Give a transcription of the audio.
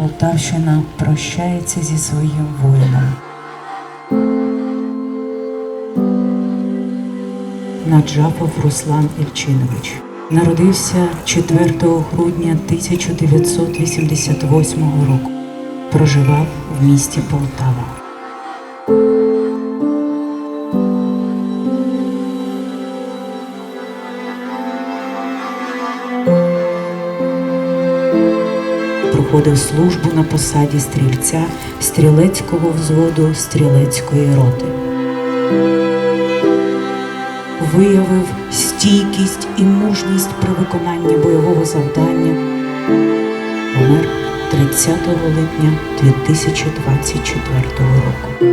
Полтавщина прощається зі своїм воїном. Наджапов Руслан Ільчинович народився 4 грудня 1988 року. Проживав в місті Полтава. проходив службу на посаді стрільця стрілецького взводу стрілецької роти. Виявив стійкість і мужність при виконанні бойового завдання. Помер 30 липня 2024 року.